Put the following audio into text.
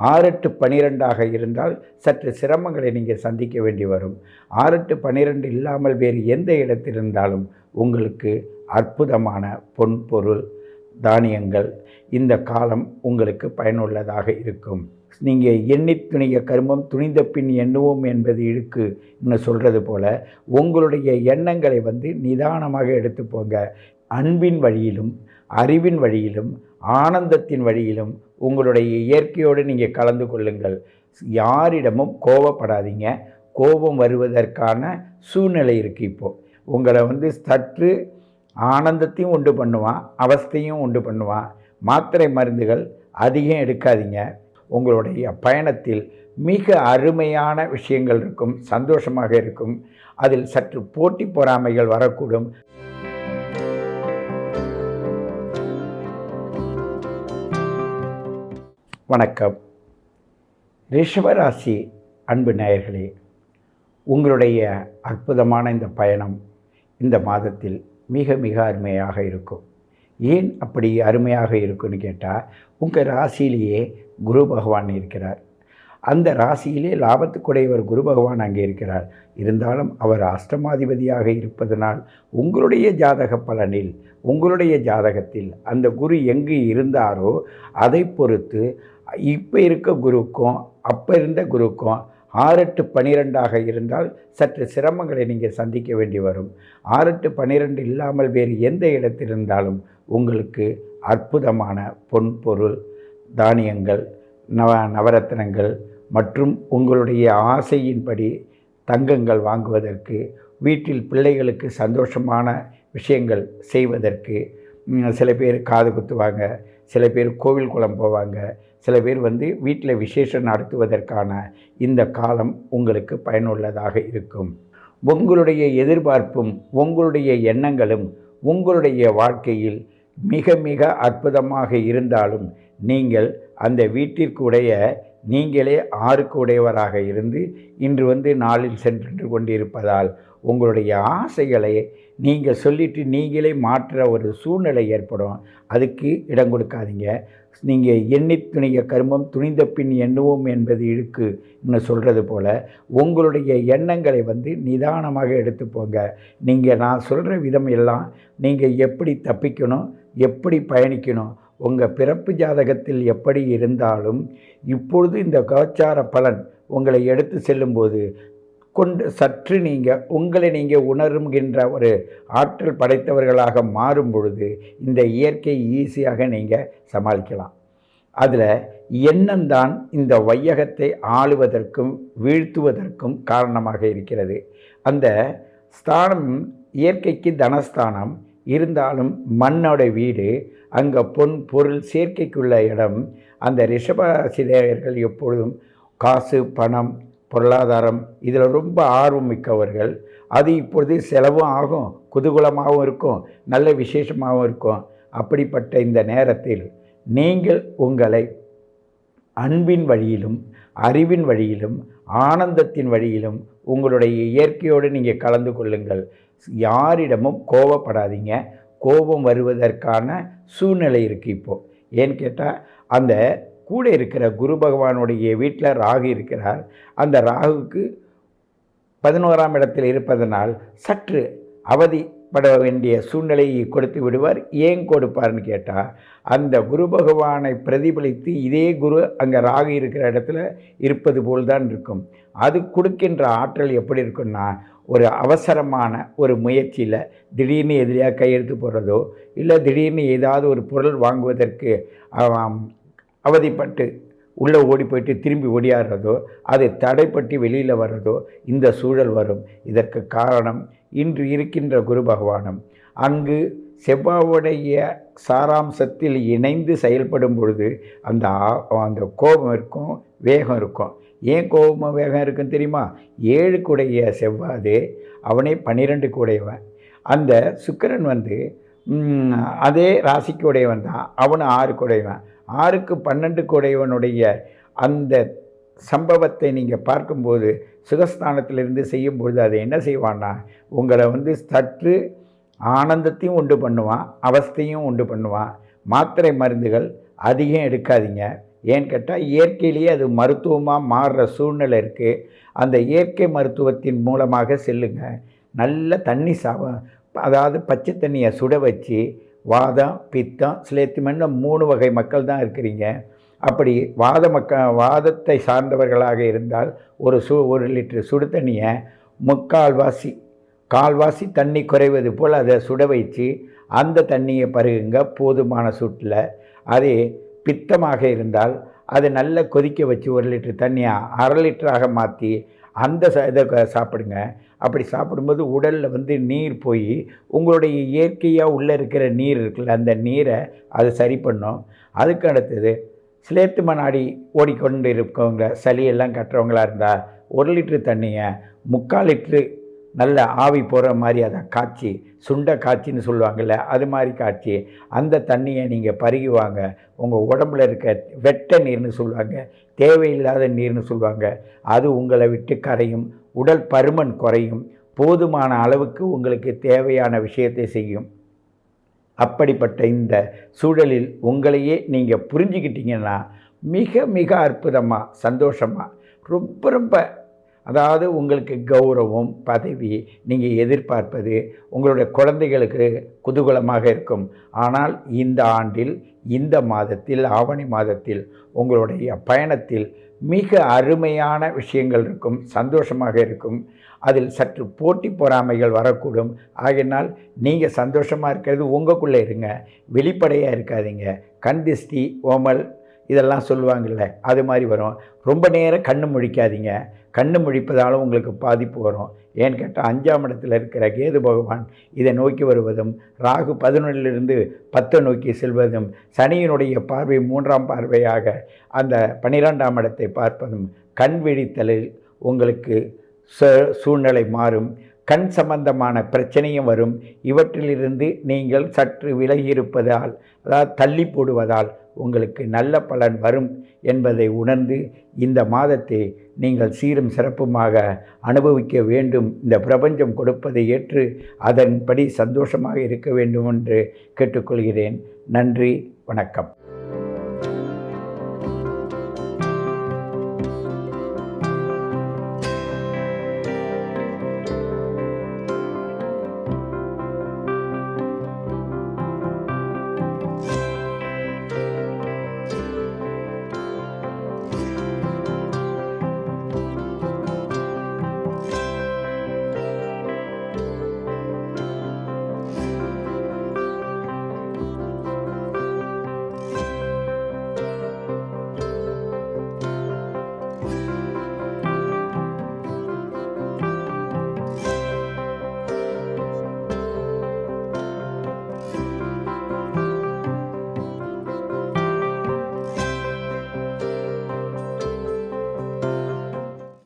ஆறெட்டு பனிரெண்டாக இருந்தால் சற்று சிரமங்களை நீங்கள் சந்திக்க வேண்டி வரும். ஆறெட்டு பனிரெண்டு இல்லாமல் வேறு எந்த இடத்தில் இருந்தாலும் உங்களுக்கு அற்புதமான பொன் பொருள் தானியங்கள் இந்த காலம் உங்களுக்கு பயனுள்ளதாக இருக்கும். நீங்கள் எண்ணி துணிய கருமம் துணிந்த பின் எண்ணுவோம் என்பது இழுக்கு இன்னும் சொல்கிறது போல் உங்களுடைய எண்ணங்களை வந்து நிதானமாக எடுத்து போங்க. அன்பின் வழியிலும் அறிவின் வழியிலும் ஆனந்தத்தின் வழியிலும் உங்களுடைய இயற்கையோடு நீங்கள் கலந்து கொள்ளுங்கள். யாரிடமும் கோபப்படாதீங்க கோபம் வருவதற்கான சூழ்நிலை இருக்குது இப்போது உங்களை வந்து சற்று ஆனந்தத்தையும் உண்டு பண்ணுவான் அவஸ்தையும் உண்டு பண்ணுவான். மாத்திரை மருந்துகள் அதிகம் எடுக்காதீங்க. உங்களுடைய பயணத்தில் மிக அருமையான விஷயங்கள் இருக்கும் சந்தோஷமாக இருக்கும். அதில் சற்று போட்டி பொறாமைகள் வரக்கூடும். வணக்கம். ரிஷபராசி அன்பு நேயர்களே உங்களுடைய அற்புதமான இந்த பயணம் இந்த மாதத்தில் மிக மிக அருமையாக இருக்கும். ஏன் அப்படி அருமையாக இருக்குன்னு கேட்டால் உங்கள் ராசியிலேயே குரு பகவான் இருக்கிறார். அந்த ராசியிலே லாபத்துக்குடையவர் குரு பகவான் அங்கே இருக்கிறார். இருந்தாலும் அவர் அஷ்டமாதிபதியாக இருப்பதனால் உங்களுடைய ஜாதக பலனில் உங்களுடைய ஜாதகத்தில் அந்த குரு எங்கு இருந்தாரோ அதை பொறுத்து இப்போ இருக்க குருக்கும் அப்போ இருந்த குருக்கும் ஆறெட்டு பனிரெண்டாக இருந்தால் சற்று சிரமங்களை நீங்கள் சந்திக்க வேண்டி வரும். ஆறெட்டு பனிரெண்டு இல்லாமல் வேறு எந்த இடத்தில் இருந்தாலும் உங்களுக்கு அற்புதமான பொன் பொருள் தானியங்கள் நவ நவரத்னங்கள் மற்றும் உங்களுடைய ஆசையின்படி தங்கங்கள் வாங்குவதற்கு வீட்டில் பிள்ளைகளுக்கு சந்தோஷமான விஷயங்கள் செய்வதற்கு சில பேர் காது குத்துவாங்க சில பேர் கோவில் குளம் போவாங்க சில பேர் வந்து வீட்டில் விசேஷம் நடத்துவதற்கான இந்த காலம் உங்களுக்கு பயனுள்ளதாக இருக்கும். உங்களுடைய எதிர்பார்ப்பும் உங்களுடைய எண்ணங்களும் உங்களுடைய வாழ்க்கையில் மிக மிக அற்புதமாக இருந்தாலும் நீங்கள் அந்த வீட்டிற்குடைய நீங்களே ஆறுக்கு உடையவராக இருந்து இன்று வந்து நாளில் சென்று கொண்டிருப்பதால் உங்களுடைய ஆசைகளை நீங்கள் சொல்லிட்டு நீங்களே மாற்ற ஒரு சூழ்நிலை ஏற்படும். அதுக்கு இடம் கொடுக்காதீங்க. நீங்கள் எண்ணி துணிய கருமம் துணிந்த பின் எண்ணுவோம் என்பது இருக்கு இன்னும் சொல்கிறது போல் உங்களுடைய எண்ணங்களை வந்து நிதானமாக எடுத்து போங்க. நீங்கள் நான் சொல்கிற விதம் எல்லாம் நீங்கள் எப்படி தப்பிக்கணும் எப்படி பயணிக்கணும் உங்கள் பிறப்பு ஜாதகத்தில் எப்படி இருந்தாலும் இப்பொழுது இந்த கோச்சார பலன் உங்களை எடுத்து செல்லும்போது கொண்டு சற்று நீங்கள் உங்களை நீங்கள் உணருகின்ற ஒரு ஆற்றல் படைத்தவர்களாக மாறும் பொழுது இந்த இயற்கை ஈஸியாக நீங்கள் சமாளிக்கலாம். அதில் எண்ணம்தான் இந்த வையகத்தை ஆளுவதற்கும் வீழ்த்துவதற்கும் காரணமாக இருக்கிறது. அந்த ஸ்தானம் இயற்கைக்கு தனஸ்தானம் இருந்தாலும் மண்ணோட வீடு அங்கே பொன் பொருள் சேர்க்கைக்குள்ள இடம். அந்த ரிஷபராசிரியர்கள் எப்பொழுதும் காசு பணம் பொருளாதாரம் இதில் ரொம்ப ஆர்வம் மிக்கவர்கள். அது இப்பொழுது செலவும் ஆகும் குதூகலமாகவும் இருக்கும் நல்ல விசேஷமாகவும் இருக்கும். அப்படிப்பட்ட இந்த நேரத்தில் நீங்கள் உங்களை அன்பின் வழியிலும் அறிவின் வழியிலும் ஆனந்தத்தின் வழியிலும் உங்களுடைய இயற்கையோடு நீங்கள் கலந்து கொள்ளுங்கள். யாரிடமும் கோபப்படாதீங்க கோபம் வருவதற்கான சூழ்நிலை இருக்குது இப்போது ஏன்னு கேட்டால் அந்த கூட இருக்கிற குரு பகவானுடைய வீட்டில் ராகு இருக்கிறார். அந்த ராகுக்கு பதினோராம் இடத்தில் இருப்பதனால் சற்று அவதிப்பட வேண்டிய சூழ்நிலையை கொடுத்து விடுவார். ஏன் கொடுப்பார்னு கேட்டால் அந்த குரு பகவானை பிரதிபலித்து இதே குரு அங்கே ராகு இருக்கிற இடத்துல இருப்பது போல் தான் இருக்கும். அது கொடுக்கின்ற ஆற்றல் எப்படி இருக்குன்னா ஒரு அவசரமான ஒரு முயற்சியில் திடீர்னு எதிரியாக கையெழுத்து போடுறதோ இல்லை திடீர்னு ஏதாவது ஒரு பொருள் வாங்குவதற்கு அவதிப்பட்டு உள்ளே ஓடி போயிட்டு திரும்பி ஓடியாடுறதோ அது தடைப்பட்டு வெளியில் வர்றதோ இந்த சூழல் வரும். இதற்கு காரணம் இன்று இருக்கின்ற குரு பகவானும். அங்கு செவ்வாவுடைய சாராம்சத்தில் இணைந்து செயல்படும் பொழுது அந்த அந்த கோபம் இருக்கும் வேகம் இருக்கும். ஏன் கோபமாக வேகம் இருக்குன்னு தெரியுமா? ஏழு கூடைய செவ்வாது அவனே பன்னிரெண்டு கூடையவன். அந்த சுக்கிரன் வந்து அதே ராசிக்கு உடையவன் தான் அவனு ஆறு உடையவன் ஆறுக்கு பன்னெண்டு குடையவனுடைய அந்த சம்பவத்தை நீங்கள் பார்க்கும்போது சுகஸ்தானத்திலிருந்து செய்யும்பொழுது அதை என்ன செய்வான்னா உங்களை வந்து சற்று ஆனந்தத்தையும் உண்டு பண்ணுவான் அவஸ்தையும் உண்டு பண்ணுவான். மாத்திரை மருந்துகள் அதிகம் எடுக்காதீங்க. ஏன்னு கேட்டால் இயற்கையிலேயே அது மருத்துவமாக மாறுற சூழ்நிலை இருக்குது அந்த இயற்கை மருத்துவத்தின் மூலமாக செல்லுங்க. நல்ல தண்ணி சாவ அதாவது பச்சை தண்ணியை சுட வச்சு வாதம் பித்தம் சிலேத்துமென்ன மூணு வகை மக்கள் தான் இருக்கிறீங்க. அப்படி வாத மக்க வாதத்தை சார்ந்தவர்களாக இருந்தால் ஒரு சு ஒரு லிட்டர் சுடு தண்ணியை முக்கால்வாசி கால்வாசி தண்ணி குறைவது போல் அதை சுட வச்சு அந்த தண்ணியை பருகுங்க போதுமான சூட்டில். அதே பித்தமாக இருந்தால் அதை நல்லா கொதிக்க வச்சு ஒரு லிட்டர் தண்ணியை அரை லிட்டராக மாற்றி அந்த ச இதை க- சாப்பிடுங்க. அப்படி சாப்பிடும்போது உடலில் வந்து நீர் போய் உங்களுடைய இயற்கையாக உள்ளே இருக்கிற நீர் இருக்குல்ல அந்த நீரை அது சரி பண்ணும். அதுக்கு அடுத்தது சிலேத்து மணாடி ஓடிக்கொண்டு இருக்கவங்க சளியெல்லாம் கட்டுறவங்களாக இருந்தால் ஒரு லிட்ரு தண்ணியை முக்கால் லிட்ரு நல்ல ஆவி போகிற மாதிரி அதை காய்ச்சி சுண்டை காய்ச்சின்னு சொல்லுவாங்கள்ல அது மாதிரி காய்ச்சி அந்த தண்ணியை நீங்கள் பருகுவாங்க. உங்கள் உடம்புல இருக்க வெட்ட நீர்னு சொல்லுவாங்க. தேவையில்லாத நீர்னு சொல்லுவாங்க. அது உங்களை விட்டு கரையும். உடல் பருமன் குறையும். போதுமான அளவுக்கு உங்களுக்கு தேவையான விஷயத்தை செய்யும். அப்படிப்பட்ட இந்த சூழலில் உங்களையே நீங்கள் புரிஞ்சுக்கிட்டீங்கன்னா மிக மிக அற்புதமாக சந்தோஷமாக ரொம்ப ரொம்ப அதாவது உங்களுக்கு கௌரவம் பதவி நீங்கள் எதிர்பார்ப்பது உங்களுடைய குழந்தைகளுக்கு குதூகலமாக இருக்கும். ஆனால் இந்த ஆண்டில் இந்த மாதத்தில் ஆவணி மாதத்தில் உங்களுடைய பயணத்தில் மிக அருமையான விஷயங்கள் இருக்கும் சந்தோஷமாக இருக்கும். அதில் சற்று போட்டி பொறாமைகள் வரக்கூடும். ஆகினால் நீங்கள் சந்தோஷமாக இருக்கிறது உங்களுக்குள்ளே இருங்க. வெளிப்படையாக இருக்காதீங்க. கண்திஷ்டி ஓமல் இதெல்லாம் சொல்லுவாங்கள்ல அது மாதிரி வரும். ரொம்ப நேரம் கண்ணு முழிக்காதீங்க. கண்ணு முழிப்பதாலும் உங்களுக்கு பாதிப்பு வரும். ஏன்னு கேட்டால் அஞ்சாம் இடத்தில் இருக்கிற கேது பகவான் இதை நோக்கி வருவதும் ராகு பதினொன்றிலிருந்து பத்தை நோக்கி செல்வதும் சனியினுடைய பார்வை மூன்றாம் பார்வையாக அந்த பன்னிரெண்டாம் இடத்தை பார்ப்பதும் கண் விழித்தலில் உங்களுக்கு ச- சூழ்நிலை மாறும். கண் சம்பந்தமான பிரச்சனையும் வரும். இவற்றிலிருந்து நீங்கள் சற்று விலகியிருப்பதால் அதாவது தள்ளி போடுவதால் உங்களுக்கு நல்ல பலன் வரும் என்பதை உணர்ந்து இந்த மாதத்தை நீங்கள் சீரும் சிறப்புமாக அனுபவிக்க வேண்டும். இந்த பிரபஞ்சம் கொடுப்பதை ஏற்று அதன்படி சந்தோஷமாக இருக்க வேண்டும் என்று கேட்டுக்கொள்கிறேன். நன்றி வணக்கம்.